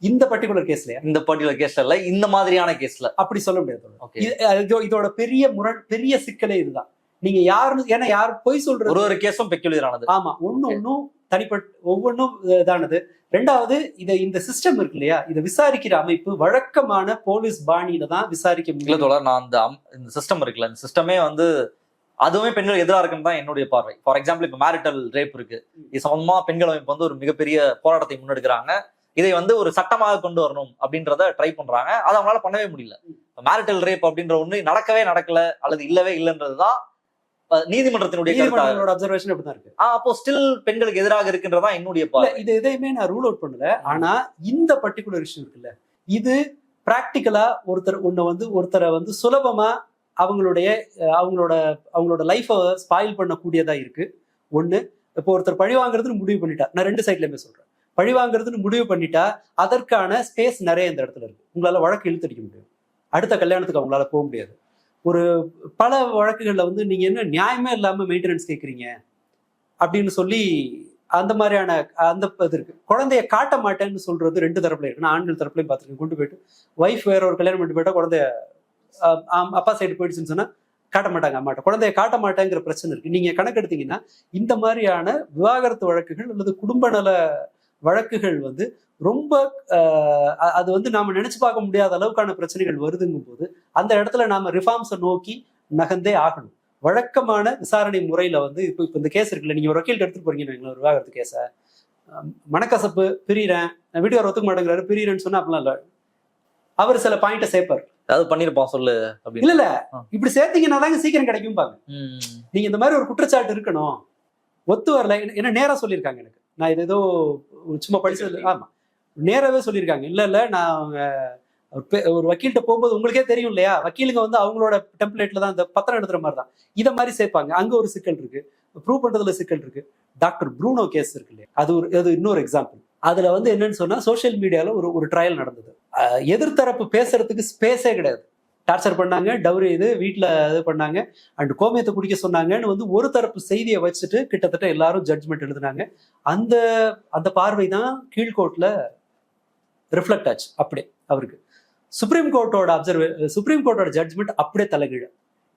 இந்த பர்டிகுலர் கேஸ்லயா இந்த பர்டிகுலர் கேஸ்ல இல்ல இந்த மாதிரியான கேஸ்ல அப்படி சொல்ல முடியாது இதோட பெரிய முரண் பெரிய சிக்கலே இதுதான். நீங்க யாருன்னு ஏன்னா யார் பொய் சொல்றது? ஒரு ஒரு கேஸும் பெக்யூலியர் ஆனது ஆமா ஒண்ணு ஒண்ணும் தனிப்பட்ட ஒவ்வொன்றும் இதானது. ரெண்டாவது இத இந்த சிஸ்டம் இருக்கு இல்லையா? இதை விசாரிக்கிற அமைப்பு வழக்கமான போலீஸ் பாணியில தான் விசாரிக்க தோழர் நான் அந்த இந்த சிஸ்டம் இருக்குல்ல இந்த சிஸ்டமே வந்து அதுவுமே பெண்கள் எதிராக இருக்குன்னு தான் என்னுடைய பார்வை. ஃபார் எக்ஸாம்பிள் இப்ப மேரிட்டல் ரேப் இருக்கு. இது சம்பந்தமா பெண்கள் அமைப்பு வந்து ஒரு மிகப்பெரிய போராட்டத்தை முன்னெடுக்கிறாங்க. இதை வந்து ஒரு சட்டமாக கொண்டு வரணும் அப்படின்றத ட்ரை பண்றாங்க. அதை அவங்களால பண்ணவே முடியல. மேரிட்டல் ரேப் அப்படின்ற ஒண்ணு நடக்கவே நடக்கல அல்லது இல்லவே இல்லைன்றதுதான் அஹ், நீதிமன்றத்தினுடைய அப்சர்வேஷன் அப்படிதான் இருக்கு. அப்போ ஸ்டில் பெண்களுக்கு எதிராக இருக்கின்றதா என்னுடைய இது எதையுமே நான் ரூல் அவுட் பண்ணல. ஆனா இந்த பர்டிகுலர் இஷ்யூ இருக்குல்ல. இது பிராக்டிக்கலா ஒருத்தர் உன்னை வந்து ஒருத்தரை வந்து சுலபமா அவங்களுடைய அவங்களோட அவங்களோட லைஃபை ஸ்பாயில் பண்ணக்கூடியதாக இருக்குது ஒன்று இப்போ ஒருத்தர் பழி வாங்குறதுன்னு முடிவு பண்ணிட்டா நான் ரெண்டு சைட்லையுமே சொல்கிறேன் பழி வாங்குறதுன்னு முடிவு பண்ணிட்டா அதற்கான ஸ்பேஸ் நிறைய இந்த இடத்துல இருக்குது உங்களால் வழக்கு இழுத்தடிக்க முடியும். அடுத்த கல்யாணத்துக்கு அவங்களால போக முடியாது. ஒரு பல வழக்குகளில் வந்து நீங்கள் என்ன நியாயமே இல்லாமல் மெயின்டெனன்ஸ் கேட்குறீங்க அப்படின்னு சொல்லி அந்த மாதிரியான அந்த இது இருக்கு. குழந்தைய காட்ட மாட்டேன்னு சொல்றது ரெண்டு தரப்புல இருக்கு. நான் ஆண்கள் தரப்புலையும் பார்த்துருக்கேன். கொண்டு போயிட்டு ஒய்ஃப் வேற ஒரு கல்யாணம் பண்ணிட்டு போயிட்டா குழந்தைய அப்பா சைடு போயிடுச்சுன்னு சொன்னா காட்ட மாட்டாங்க அம்மாட்ட. குழந்தைய காட்ட மாட்டேங்கிற பிரச்சனை இருக்கு. நீங்க கணக்கெடுத்தீங்கன்னா இந்த மாதிரியான விவாகரத்து வழக்குகள் அல்லது குடும்ப நல வழக்குகள் வந்து ரொம்ப அது வந்து நாம நினைச்சு பார்க்க முடியாத அளவுக்கான பிரச்சனைகள் வருதுங்கும் போது அந்த இடத்துல நாம ரிஃபார்ம்ஸை நோக்கி நகர்ந்தே ஆகணும். வழக்கமான விசாரணை முறையில வந்து இப்போ இப்போ இந்த கேஸ் இருக்குல்ல நீங்க ஒரு வக்கீல் எடுத்துட்டு போறீங்கன்னு ஒரு விவாகரத்து கேஸை மனக்கசப்பு பிரியிறேன் வீட்டுக்கார ஒத்துக்க மாட்டேங்கிறாரு பிரியிறேன்னு சொன்னா அப்படிலாம் இல்லை. அவர் சில பாயிண்ட்டை சேர்ப்பார். ஏதாவது பண்ணிருப்பான் சொல்லு அப்படின்னு. இல்ல இல்ல. இப்படி சேர்த்தீங்கன்னா தாங்க சீக்கிரம் கிடைக்கும் பாங்க. நீங்க இந்த மாதிரி ஒரு குற்றச்சாட்டு இருக்கணும். ஒத்து வரல. என்ன- என்ன நேரா சொல்லியிருக்காங்க எனக்கு. நான் இது ஏதோ சும்மா படிச்சது ஆமா. நேராவே சொல்லியிருக்காங்க. இல்ல இல்ல நான் அவங்க ஒரு வக்கீல்கிட்ட போகும்போது உங்களுக்கே தெரியும் இல்லையா? வக்கீலுங்க வந்து அவங்களோட டெம்ப்ளேட்ல தான் இந்த பத்திரம் எழுதுற மாதிரி தான். இதை மாதிரி சேர்ப்பாங்க. அங்க ஒரு சிக்கல் இருக்கு. ப்ரூவ் பண்றதுல சிக்கல் இருக்கு. டாக்டர் ப்ரூனோ கேஸ் இருக்கு இல்லையா? அது ஒரு அது இன்னொரு எக்ஸாம்பிள் அதுல வந்து என்னன்னு சொன்னா சோஷியல் மீடியால ஒரு ஒரு ட்ரையல் நடந்தது. எதிர்த்தரப்பு பேசுறதுக்கு ஸ்பேஸே கிடையாது. டார்ச்சர் பண்ணாங்க டவுரி இது வீட்டில் இது பண்ணாங்க. அண்ட் கோமியத்தை குடிக்க சொன்னாங்கன்னு வந்து ஒரு தரப்பு செய்தியை வச்சுட்டு கிட்டத்தட்ட எல்லாரும் ஜட்ஜ்மெண்ட் எழுதுனாங்க. அந்த அந்த பார்வை தான் கீழ்கோர்ட்டில் ரிஃப்ளெக்ட் ஆச்சு அப்படியே அவருக்கு. சுப்ரீம் கோர்ட்டோட அப்சர்வே சுப்ரீம் கோர்ட்டோட ஜட்ஜ்மெண்ட் அப்படியே தலைகீழ.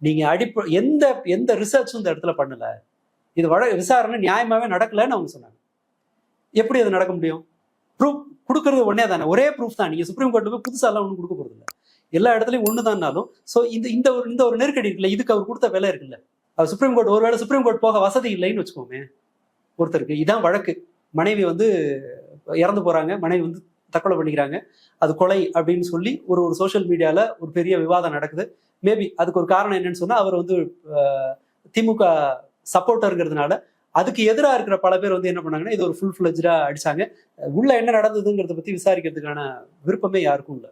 நீங்கள் அடிப்ப எந்த எந்த ரிசர்ச்சும் இந்த இடத்துல பண்ணலை. இது வழ விசாரணை நியாயமாகவே நடக்கலைன்னு அவங்க சொன்னாங்க. எப்படி அது நடக்க முடியும்? ப்ரூஃப் கொடுக்கறது ஒன்னே தானே. ஒரே ப்ரூஃப் தான். நீங்கள் சுப்ரீம் கோர்ட்டு போய் புதுசாலாம் ஒன்றும் கொடுக்க போறது எல்லா இடத்துலையும் ஒன்று தான்னாலும் ஸோ இந்த இந்த ஒரு இந்த ஒரு நெருக்கடி இருக்குல்ல இதுக்கு அவர் கொடுத்த விலை இருக்குல்ல. அவர் சுப்ரீம் கோர்ட் ஒரு வேளை சுப்ரீம் கோர்ட் போக வசதி இல்லைன்னு வச்சுக்கோமே ஒருத்தருக்கு. இதான் வழக்கு. மனைவி வந்து இறந்து போறாங்க. மனைவி வந்து தற்கொலை பண்ணிக்கிறாங்க. அது கொலை அப்படின்னு சொல்லி ஒரு ஒரு சோஷியல் மீடியாவில் ஒரு பெரிய விவாதம் நடக்குது. மேபி அதுக்கு ஒரு காரணம் என்னன்னு சொன்னால் அவர் வந்து திமுக சப்போர்ட்டருங்கிறதுனால அதுக்கு எதிராக இருக்கிற பல பேர் வந்து என்ன பண்ணாங்கன்னா இது ஒரு ஃபுல் ஃபிளஜா அடிச்சாங்க. உள்ள என்ன நடந்ததுங்கிறத பத்தி விசாரிக்கிறதுக்கான விருப்பமே யாருக்கும் இல்லை.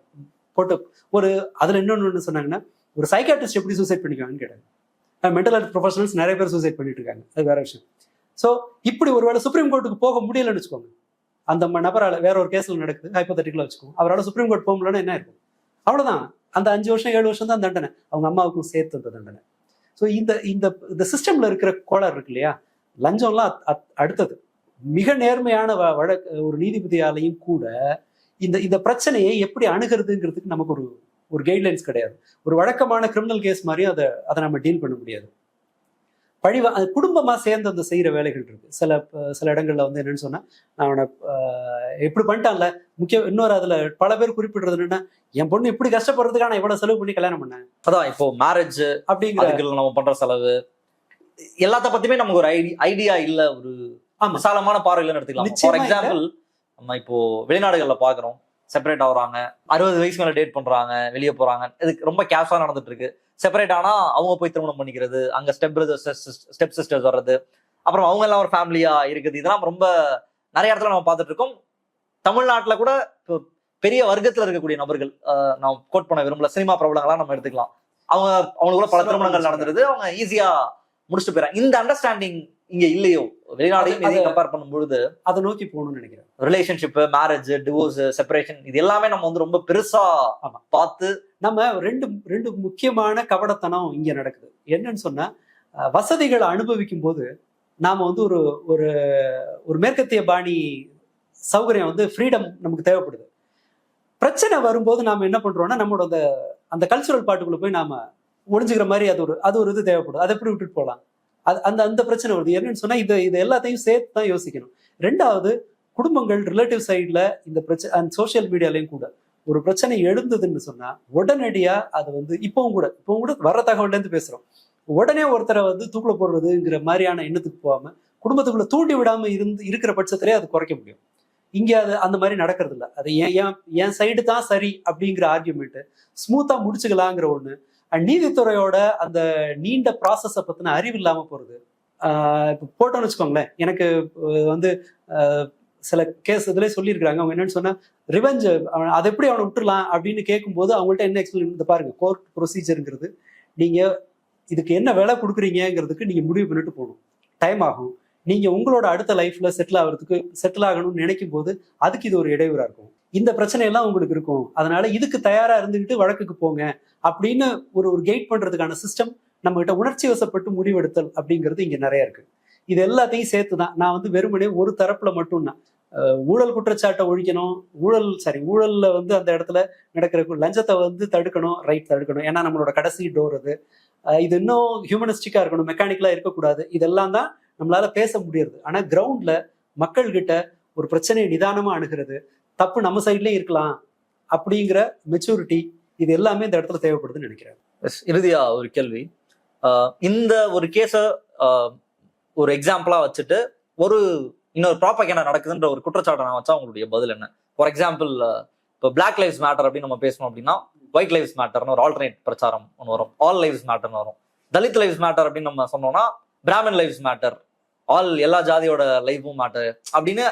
போட்டு ஒரு அதுல இன்னொன்னு என்ன சொன்னாங்கன்னா ஒரு சைக்காட்ரிஸ்ட் எப்படி சூசைட் பண்ணிக்குவாங்கன்னு கேட்டாங்க. மென்டல் ஹெல்த் ப்ரொஃபஷனல்ஸ் நிறைய பேர் சூசைட் பண்ணிட்டு இருக்காங்க. அது வேற விஷயம். ஸோ இப்படி ஒருவேளை சுப்ரீம் கோர்ட்டுக்கு போக முடியலன்னு வச்சுக்கோங்க. அந்த நபரால் வேற ஒரு கேஸில் நடக்குது ஹைப்போதட்டிக்கலா வச்சுக்கோங்க. அவரால் சுப்ரீம் கோர்ட் போக முடியலன்னா என்ன இருக்கும் அவ்வளோதான் அந்த அஞ்சு வருஷம் ஏழு வருஷம் தான் தண்டனை. அவங்க அம்மாவுக்கும் சேர்த்து அந்த தண்டனை. ஸோ இந்த இந்த இந்த சிஸ்டம்ல இருக்கிற கோளாறு இருக்கு இல்லையா? லஞ்சம்லாம் அடுத்தது. மிக நேர்மையான வழக்கு ஒரு நீதிபதியாலையும் கூட இந்த இந்த பிரச்சனையை எப்படி அணுகிறதுங்கிறதுக்கு நமக்கு ஒரு ஒரு கைட்லைன்ஸ் கிடையாது. ஒரு வழக்கமான கிரிமினல் கேஸ் மாதிரியும் அதை அதை நம்ம டீல் பண்ண முடியாது. பழி வா- அது குடும்பமா சேர்ந்து அந்த செய்யற வேலைகள் இருக்கு. சில சில இடங்கள்ல வந்து என்னன்னு சொன்னா நான் அவனை எப்படி பண்ணிட்டான்ல? முக்கிய இன்னொரு அதுல பல பேர் குறிப்பிடுறது என்னன்னா என் பொண்ணு இப்படி கஷ்டப்படுறதுக்காக நான் இவ்வளவு செலவு பண்ணி கல்யாணம் பண்ணேன். அதான் இப்போ மேரேஜ் அப்படிங்கிற நம்ம பண்ற செலவு. எல்லாத்த பத்தியுமே நமக்கு ஒரு ஐடி ஐடியா இல்ல ஒரு. விசாலமான பார்வையில எடுத்துக்கலாம் ஃபார். எக்ஸாம்பிள் நம்ம இப்போ வெளிநாடுகள்ல பாக்குறோம். செப்பரேட் ஆகுறாங்க. அறுபது வயசு மேல டேட் பண்றாங்க. வெளியே போறாங்க. இதுக்கு ரொம்ப கேஷா நடந்துட்டு இருக்கு. செப்பரேட் ஆனா அவங்க போய் திருமணம் பண்ணிக்கிறது அங்க ஸ்டெப் பிரதர்ஸ் ஸ்டெப் சிஸ்டர்ஸ் வர்றது. அப்புறம் அவங்க எல்லாம் ஒரு ஃபேமிலியா இருக்குது. இதெல்லாம் ரொம்ப நிறைய இடத்துல நம்ம பார்த்துட்டு இருக்கோம். தமிழ்நாட்டுல கூட பெரிய வர்க்கத்துல இருக்கக்கூடிய நபர்கள் நான் கோட் பண்ண விரும்பல சினிமா பிரபலங்களா நம்ம எடுத்துக்கலாம். அவங்க அவங்களுக்குள்ள பல திருமணங்கள் நடந்துருது. அவங்க ஈஸியா முடிச்சுட்டு போயிடறாங்க இந்த அண்டர்ஸ்டாண்டிங் இங்க இல்லையோ? வெளிநாடையும் இதையும் கம்பேர் பண்ணும்பொழுது அதை நோக்கி போகணும்னு நினைக்கிறேன். ரிலேஷன்ஷிப் மேரேஜ் டிவோர்ஸ் செப்பரேஷன் இது எல்லாமே நம்ம வந்து ரொம்ப பெருசா. பார்த்து நம்ம ரெண்டு ரெண்டு முக்கியமான கபடத்தனம் இங்க நடக்குது. என்னன்னு சொன்னா வசதிகளை அனுபவிக்கும் போது நாம வந்து ஒரு ஒரு ஒரு மேற்கத்திய பாணி சௌகரியம் வந்து ஃப்ரீடம் நமக்கு தேவைப்படுது. பிரச்சனை வரும்போது நாம என்ன பண்றோம்னா நம்மளோட அந்த அந்த கல்ச்சுரல் பாட்டுக்குள்ள போய் நாம ஒளிஞ்சுக்கிற மாதிரி அது ஒரு அது ஒரு இது தேவைப்படும். அதை எப்படி விட்டுட்டு போகலாம்? அது அந்த அந்த பிரச்சனை வருது. என்னன்னு சொன்னா இது இது எல்லாத்தையும் சேர்த்து தான் யோசிக்கணும். ரெண்டாவது குடும்பங்கள் ரிலேட்டிவ் சைட்ல இந்த பிரச்சனை அண்ட் சோஷியல் மீடியாலையும் கூட ஒரு பிரச்சனை எழுந்ததுன்னு சொன்னா உடனடியா அது வந்து இப்பவும் கூட இப்பவும் கூட வர தகவல்ல இருந்து பேசுறோம். உடனே ஒருத்தரை வந்து தூக்குல போடுறதுங்கிற மாதிரியான எண்ணத்துக்கு போகாம குடும்பத்துக்குள்ள தூண்டி விடாம இருந்து இருக்கிற பட்சத்திலே அது குறைக்க முடியும். இங்க அது அந்த மாதிரி நடக்கிறது இல்லை அது ஏன் ஏன் என் சைடு தான் சரி அப்படிங்கிற ஆர்கியூமெண்ட் ஸ்மூத்தா முடிச்சுக்கலாங்கிற ஒண்ணு நீதித்துறையோட அந்த நீண்ட ப்ராசஸை பற்றின அறிவு இல்லாமல் போகிறது இப்போ போட்டோம்னு வச்சுக்கோங்களேன். எனக்கு வந்து சில கேஸ் இதுல சொல்லியிருக்கிறாங்க. அவங்க என்னன்னு சொன்னால் ரிவெஞ்ச் அதை எப்படி அவனை விட்டுலாம் அப்படின்னு கேட்கும்போது அவங்கள்ட்ட என்ன எக்ஸ்பிளைன் இந்த பாருங்க. கோர்ட் ப்ரொசீஜருங்கிறது நீங்கள் இதுக்கு என்ன விலை கொடுக்குறீங்கிறதுக்கு நீங்கள் முடிவு பண்ணிட்டு போகணும். டைம் ஆகும். நீங்கள் உங்களோட அடுத்த லைஃப்பில் செட்டில் ஆகிறதுக்கு செட்டில் ஆகணும்னு நினைக்கும் போது அதுக்கு இது ஒரு இடையூறாக இருக்கும். இந்த பிரச்சனை எல்லாம் உங்களுக்கு இருக்கும். அதனால இதுக்கு தயாரா இருந்துகிட்டு வழக்குக்கு போங்க. அப்படின்னு ஒரு ஒரு கைட் பண்றதுக்கான சிஸ்டம் நம்ம கிட்ட உணர்ச்சி வசப்பட்டு முடிவெடுத்தல் அப்படிங்கிறது இங்க நிறைய இருக்கு. இது எல்லாத்தையும் சேர்த்து தான் நான் வந்து வெறுமனே ஒரு தரப்புல மட்டும் தான் ஊழல் குற்றச்சாட்டை ஒழிக்கணும். ஊழல் சாரி ஊழல்ல வந்து அந்த இடத்துல நடக்கிற லஞ்சத்தை வந்து தடுக்கணும் ரைட் தடுக்கணும். ஏன்னா நம்மளோட கடைசி டோர் அது. இது இன்னும் ஹியூமனிஸ்டிக்கா இருக்கணும். மெக்கானிக்கலா இருக்கக்கூடாது. இதெல்லாம் தான் நம்மளால பேச முடியாது ஆனா கிரவுண்ட்ல மக்கள்கிட்ட ஒரு பிரச்சனையை நிதானமா அணுகிறது. தப்பு நம்ம சைட்லயும் இருக்கலாம் அப்படிங்கிற மெச்சூரிட்டி இது எல்லாமே இந்த இடத்துல தேவைப்படுதுன்னு நினைக்கிறேன். எஸ் இறுதியா ஒரு கேள்வி. இந்த ஒரு கேஸ ஒரு எக்ஸாம்பிளா வச்சுட்டு ஒரு இன்னொரு ப்ராப்பகேண்டா நடக்குதுன்ற ஒரு குற்றச்சாட்டை நான் வச்சா உங்களுடைய பதில் என்ன? ஃபார் எக்ஸாம்பிள் இப்போ பிளாக் லைவ்ஸ் மேட்டர் அப்படின்னு நம்ம பேசணும் அப்படின்னா ஒயிட் லைவ்ஸ் மேட்டர்னு ஒரு ஆல்டர்னேட் பிரச்சாரம் ஒன்று வரும். ஆல் லைவ்ஸ் மேட்டர்னு வரும். தலித் லைவ்ஸ் மேட்டர் அப்படின்னு நம்ம சொன்னோம்னா பிராமின் லைவ்ஸ் மேட்டர் ஆல் எல்லா ஜாதியோட லைஃபும் மேட்டர் அப்படின்னு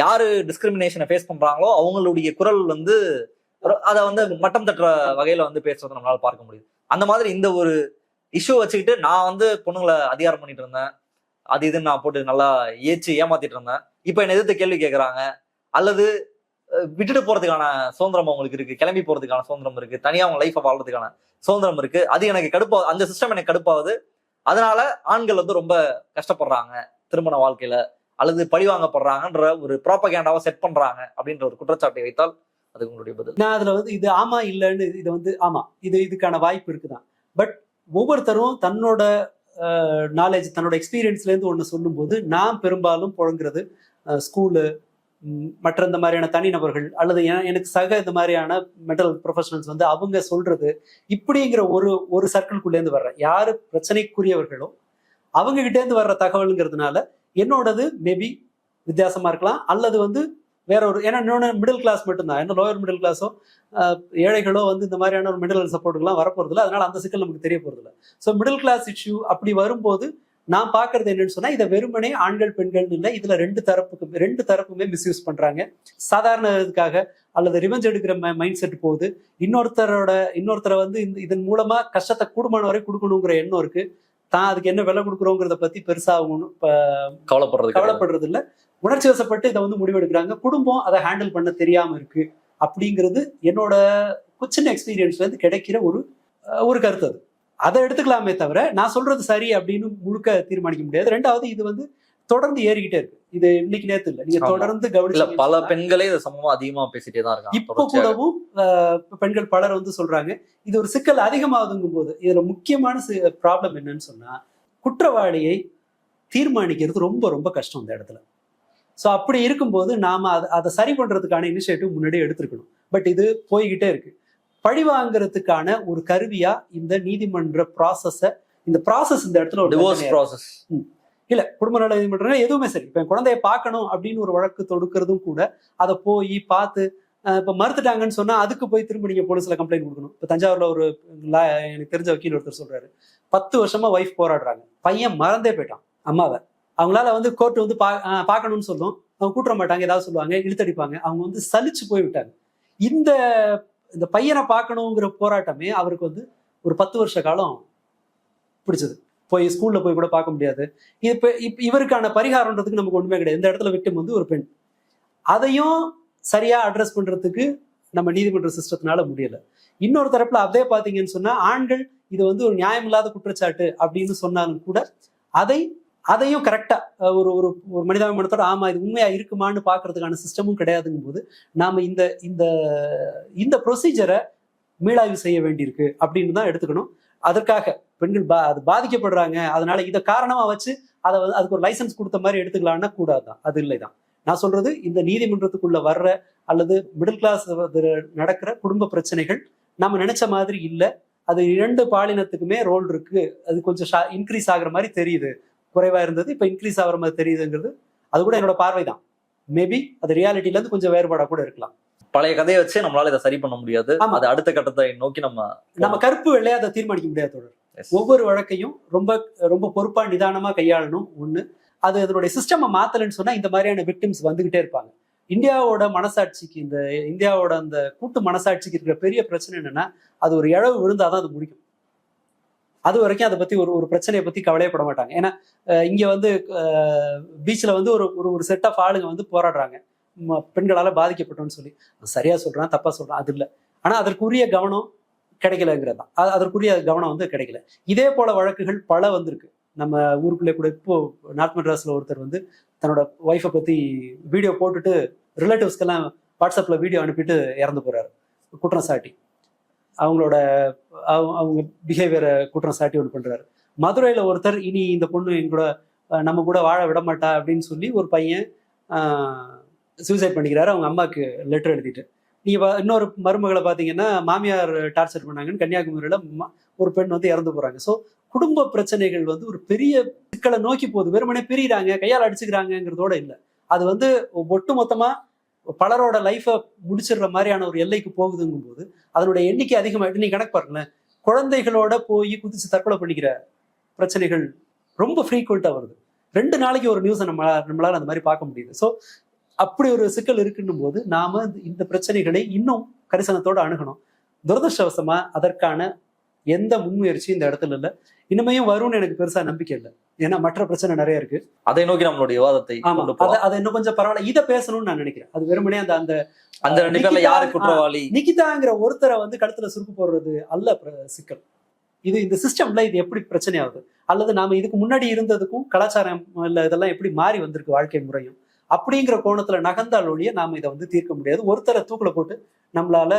யாரு டிஸ்கிரிமினேஷனை ஃபேஸ் பண்றாங்களோ அவங்களுடைய குரல் வந்து அதை வந்து மட்டம் தட்டுற வகையில வந்து பேசுறதை நம்மளால பார்க்க முடியுது. அந்த மாதிரி இந்த ஒரு இஷ்யூ வச்சுக்கிட்டு நான் வந்து பொண்ணுங்களை அதிகாரம் பண்ணிட்டு இருந்தேன். அது இதுன்னு நான் போட்டு நல்லா ஏச்சு ஏமாத்திட்டு இருந்தேன். இப்போ என்ன எதிர்த்து கேள்வி கேட்கறாங்க அல்லது விட்டுட்டு போறதுக்கான சுதந்திரம் அவங்களுக்கு இருக்கு. கிளம்பி போறதுக்கான சுதந்திரம் இருக்கு. தனியா அவங்க லைஃபை வாழ்றதுக்கான சுதந்திரம் இருக்கு. அது எனக்கு கடுப்பா அந்த சிஸ்டம் எனக்கு கடுப்பாகுது. அதனால ஆண்கள் வந்து ரொம்ப கஷ்டப்படுறாங்க திருமண வாழ்க்கையில. அல்லது பழிவாங்கப்படுறாங்கன்ற ஒரு ப்ராப்பகேண்டாவை செட் பண்றாங்க அப்படின்ற ஒரு குற்றச்சாட்டை வைத்தால் அது உங்களுடைய பதில். நான் அதுல வந்து இது ஆமா இல்லைன்னு இது வந்து ஆமா இது இதுக்கான வாய்ப்பு இருக்குதான். பட் ஒவ்வொருத்தரும் தன்னோட நாலேஜ் தன்னோட எக்ஸ்பீரியன்ஸ்ல இருந்து சொல்லும்போது நான் பெரும்பாலும் புழங்குறது ஸ்கூலு மற்ற இந்த மாதிரியான தனிநபர்கள் அல்லது எனக்கு சக இந்த மாதிரியான மெட்டல் ப்ரொஃபஷனல்ஸ் வந்து அவங்க சொல்றது இப்படிங்கிற ஒரு ஒரு சர்க்கிள்குள்ளேருந்து வர்ற யாரு பிரச்சனைக்குரியவர்களோ அவங்க கிட்டேருந்து வர்ற தகவலுங்கிறதுனால என்னோடது மேபி வித்தியாசமாக இருக்கலாம். அல்லது வந்து வேற ஒரு ஏன்னா இன்னொன்று மிடில் கிளாஸ் மட்டும்தான். என்ன லோயர் மிடில் கிளாஸோ ஏழைகளோ வந்து இந்த மாதிரியான ஒரு மிடில் சப்போர்ட்டுக்கெல்லாம் வரப்போறதில்ல. அதனால அந்த சிக்கல் நமக்கு தெரிய போறதில்ல. ஸோ மிடில் கிளாஸ் இஷ்யூ அப்படி வரும்போது நான் பார்க்கறது என்னன்னு சொன்னா இதை வெறுமனே ஆண்கள் பெண்கள்னு இல்லை இதுல ரெண்டு தரப்புக்கு ரெண்டு தரப்புமே மிஸ்யூஸ் பண்றாங்க. சாதாரண இதுக்காக அல்லது ரிவெஞ்ச் எடுக்கிற மைண்ட் செட் போகுது. இன்னொருத்தரோட இன்னொருத்தரை வந்து இதன் மூலமா கஷ்டத்தை கூடுமான வரை கொடுக்கணுங்கிற எண்ணம் இருக்கு. தான் அதுக்கு என்ன விலை கொடுக்குறோங்கிறத பத்தி பெருசா அவங்க கவலைப்படுறது. கவலைப்படுறது இல்ல. உணர்ச்சி வசப்பட்டு இதை வந்து முடிவெடுக்கிறாங்க. குடும்பம் அதை ஹேண்டில் பண்ண தெரியாம இருக்கு அப்படிங்கிறது என்னோட சின்ன எக்ஸ்பீரியன்ஸ்ல இருந்து கிடைக்கிற ஒரு ஒரு கருத்து அது. அதை எடுத்துக்கலாமே தவிர நான் சொல்றது சரி அப்படின்னு முழுக்க தீர்மானிக்க முடியாது. ரெண்டாவது இது வந்து தொடர்ந்து ஏறிக்கிட்டே இருக்கு. இது இன்னைக்கு நேத்து இல்ல. நீங்க. தொடர்ந்து கவனிச்சு பல பெண்களே இதை சமமா அதிகமா பேசிட்டே தான் இருக்காங்க. இப்ப. கூடவும் பெண்கள் பலர் வந்து சொல்றாங்க இது ஒரு சிக்கல் அதிகமாகுதுங்கும் போது இதுல முக்கியமான ப்ராப்ளம் என்னன்னு சொன்னா குற்றவாளியை தீர்மானிக்கிறது ரொம்ப ரொம்ப கஷ்டம் இந்த இடத்துல. ஸோ அப்படி இருக்கும்போது நாம அதை அதை சரி பண்றதுக்கான இனிஷியேட்டிவ் முன்னாடியே எடுத்திருக்கணும். பட் இது போய்கிட்டே இருக்கு. பழி வாங்குறதுக்கான ஒரு கருவியா இந்த நீதிமன்ற ப்ராசஸ இந்த ப்ராசஸ் இந்த இடத்துல ஒரு ப்ராசஸ் இல்ல குடும்ப நல நீதிமன்றம் எதுவுமே சரி. இப்ப குழந்தைய பார்க்கணும் அப்படின்னு ஒரு வழக்கு தொடுக்கிறதும் கூட அதை போய் பார்த்து இப்போ இப்ப மறுத்துட்டாங்கன்னு சொன்னா அதுக்கு போய் திரும்ப நீங்க போலீஸ்ல கம்ப்ளைண்ட் கொடுக்கணும். இப்ப தஞ்சாவூர்ல ஒரு எனக்கு தெரிஞ்ச வக்கீல் ஒருத்தர் சொல்றாரு. பத்து வருஷமா ஒய்ஃப் போராடுறாங்க. பையன் மறந்தே போயிட்டான் அம்மாவை. அவங்களால வந்து கோர்ட் வந்து பா ஆஹ் பார்க்கணும்னு சொல்லும். அவங்க கூட்டுற மாட்டாங்க ஏதாவது சொல்லுவாங்க இழுத்தடிப்பாங்க. அவங்க வந்து சலிச்சு போய் விட்டாங்க. இந்த இந்த பையனை பார்க்கணுங்கிற போராட்டமே அவருக்கு வந்து ஒரு பத்து வருஷ காலம் பிடிச்சது. போய் ஸ்கூல்ல போய் கூட பார்க்க முடியாது. இப்போ இப் இவருக்கான பரிகாரன்றதுக்கு நமக்கு ஒண்ணுமே கிடையாது. இந்த இடத்துல விக்டிம் வந்து ஒரு பெண். அதையும் சரியா அட்ரஸ் பண்றதுக்கு நம்ம நீதிமன்ற சிஸ்டத்தினால முடியல. இன்னொரு தரப்புல அதே பாத்தீங்கன்னு சொன்னா ஆண்கள் இது வந்து ஒரு நியாயமில்லாத குற்றச்சாட்டு அப்படின்னு சொன்னாலும் கூட அதை அதையும் கரெக்டா ஒரு ஒரு ஒரு மனிதாபிமானத்தோட ஆமா இது உண்மையா இருக்குமான்னு பாக்குறதுக்கான சிஸ்டமும் கிடையாதுங்கும் போது நாம இந்த இந்த இந்த ப்ரொசீஜரை மீளாய்வு செய்ய வேண்டியிருக்கு அப்படின்னு தான் எடுத்துக்கணும். அதற்காக பெண்கள் பா அது பாதிக்கப்படுறாங்க அதனால இதை காரணமா வச்சு அதை வந்து அதுக்கு ஒரு லைசன்ஸ் கொடுத்த மாதிரி எடுத்துக்கலாம்னா கூடாதுதான். அது இல்லைதான். நான் சொல்றது இந்த நீதிமன்றத்துக்குள்ள வர்ற அல்லது மிடில் கிளாஸ் நடக்கிற குடும்ப பிரச்சனைகள் நம்ம நினைச்ச மாதிரி இல்லை. அது இரண்டு பாலினத்துக்குமே ரோல் இருக்கு. அது கொஞ்சம் இன்க்ரீஸ் ஆகுற மாதிரி தெரியுது. குறைவா இருந்தது இப்போ இன்க்ரீஸ் ஆகுற மாதிரி தெரியுதுங்கிறது அது கூட என்னோட பார்வை தான் மேபி அது ரியாலிட்டில இருந்து கொஞ்சம் வேறுபாடா கூட இருக்கலாம். பழைய கதையை வச்சு நம்மளால இதை சரி பண்ண முடியாது. அது அடுத்த கட்டத்தை நோக்கி நம்ம நம்ம கருப்பு வெள்ளையா அதை தீர்மானிக்க முடியாது தொடர். ஒவ்வொரு வழக்கையும் ரொம்ப ரொம்ப பொறுப்பா நிதானமா கையாளணும். ஒண்ணு அது அதனுடைய சிஸ்டமை மாத்தலன்னு சொன்னா இந்த மாதிரியான விக்டிம்ஸ் வந்துகிட்டே இருப்பாங்க. இந்தியாவோட மனசாட்சிக்கு இந்த இந்தியாவோட அந்த கூட்டு மனசாட்சிக்கு இருக்கிற பெரிய பிரச்சனை என்னன்னா அது ஒரு இழவு விழுந்தாதான் அது முடிக்கும். அது வரைக்கும் அதை பத்தி ஒரு ஒரு பிரச்சனையை பத்தி கவலையப்பட மாட்டாங்க. ஏன்னா இங்க வந்து பீச்ல வந்து ஒரு ஒரு ஒரு செட் ஆஃப் ஆளுங்க வந்து போராடுறாங்க. பெண்களால பாதிக்கப்பட்டோம்னு சொல்லி. சரியா சொல்றான் தப்பா சொல்றான் அது இல்லை. ஆனா அதற்குரிய கவனம் கிடைக்கலங்கிறது தான் அது- அதற்குரிய கவனம் வந்து கிடைக்கல. இதே போல வழக்குகள் பல வந்திருக்கு. நம்ம ஊருக்குள்ளே கூட இப்போ நார்த் மெட்ராஸில் ஒருத்தர் வந்து தன்னோட ஒய்ஃபை பற்றி வீடியோ போட்டுட்டு ரிலேட்டிவ்ஸ்க்கெல்லாம் வாட்ஸ்அப்பில் வீடியோ அனுப்பிட்டு இறந்து போகிறாரு குற்றம் சாட்டி அவங்களோட அவங்க- அவங்க பிஹேவியரை குற்றம் சாட்டி ஒன்று பண்ணுறாரு மதுரையில் ஒருத்தர் இனி இந்த பொண்ணு என் கூட நம்ம கூட வாழ விட மாட்டா அப்படின்னு சொல்லி ஒரு பையன் சூசைட் பண்ணிக்கிறாரு. அவங்க அம்மாவுக்கு லெட்டர் எழுதிட்டு. நீங்க இன்னொரு மருமகளை பாத்தீங்கன்னா மாமியார் டார்ச்சர் பண்ணாங்கன்னு கன்னியாகுமரியில ஒரு பெண் வந்து இறந்து போறாங்க. ஸோ குடும்ப பிரச்சனைகள் வந்து ஒரு பெரிய சிக்கலை நோக்கி போகுது. வெறுமனே பிரிகிறாங்க கையால் அடிச்சுக்கிறாங்கிறதோட இல்லை. அது வந்து ஒட்டு மொத்தமா பலரோட லைஃபை முடிச்சிடுற மாதிரியான ஒரு எல்லைக்கு போகுதுங்கும் போது அதனுடைய எண்ணிக்கை அதிகமாயிட்டு நீ கணக்கு பாருங்களேன் குழந்தைகளோட போய் குதிச்சு தற்கொலை பண்ணிக்கிற பிரச்சனைகள் ரொம்ப ஃப்ரீக்வெண்ட்டாக வருது. ரெண்டு நாளைக்கு ஒரு நியூஸை நம்ம நம்மளால அந்த மாதிரி பார்க்க முடியுது. ஸோ அப்படி ஒரு சிக்கல் இருக்குன்னும் போது நாம இந்த பிரச்சனைகளை இன்னும் கரிசனத்தோட அணுகணும். துரதிருஷ்டவசமா அதற்கான எந்த முன்முயற்சியும் இந்த இடத்துல இல்லை. இனிமையும் வரும்னு எனக்கு பெருசா நம்பிக்கை இல்லை. ஏன்னா மற்ற பிரச்சனை நிறைய இருக்கு. அதை நோக்கி நம்மளுடைய விவாதத்தை ஆமா. அதை இன்னும் கொஞ்சம் பரவாயில்ல. இதை பேசணும்னு நான் நினைக்கிறேன். அது வெறுமனே அந்த அந்த அந்த ரெண்டு பேர்ல யாரு குற்றவாளி? நிகிதாங்கிற ஒருத்தரை வந்து கழுத்துல சுருக்கு போடுறது அல்ல சிக்கல். இது இந்த சிஸ்டம்ல இது எப்படி பிரச்சனை ஆகுது அல்லது நாம இதுக்கு முன்னாடி இருந்ததுக்கும் கலாச்சாரம் இல்ல இதெல்லாம் எப்படி மாறி வந்திருக்கு வாழ்க்கை முறையும்? அப்படிங்கிற கோணத்துல நகர்ந்தால் ஒழிய நாம இதை வந்து தீர்க்க முடியாது. ஒருத்தரை தூக்குல போட்டு நம்மளால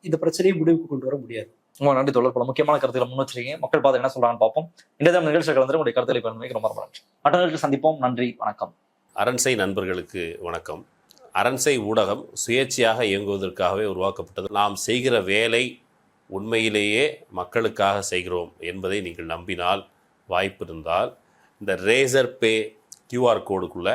இந்த பிரச்சனையை முடிவுக்கு கொண்டு வர முடியாது. உங்க நன்றி தொடர் பல முக்கியமான கருத்துக்களை முன் வச்சிருக்கீங்க. மக்கள் பார்த்து என்ன சொல்றாங்கன்னு பார்ப்போம். இந்த நிகழ்ச்சியில் கலந்து உங்களுடைய கருத்துக்களை பகிர்ந்தமைக்கு ரொம்ப ரொம்ப நன்றி. மற்ற சந்திப்போம். நன்றி. வணக்கம். அரண்சை நண்பர்களுக்கு வணக்கம். அரண்சை ஊடகம் சுயேட்சையாக இயங்குவதற்காகவே உருவாக்கப்பட்டது. நாம் செய்கிற வேலை உண்மையிலேயே மக்களுக்காக செய்கிறோம் என்பதை நீங்கள் நம்பினால் வாய்ப்பு இருந்தால் இந்த ரேசர் பே கியூஆர் கோடுக்குள்ளே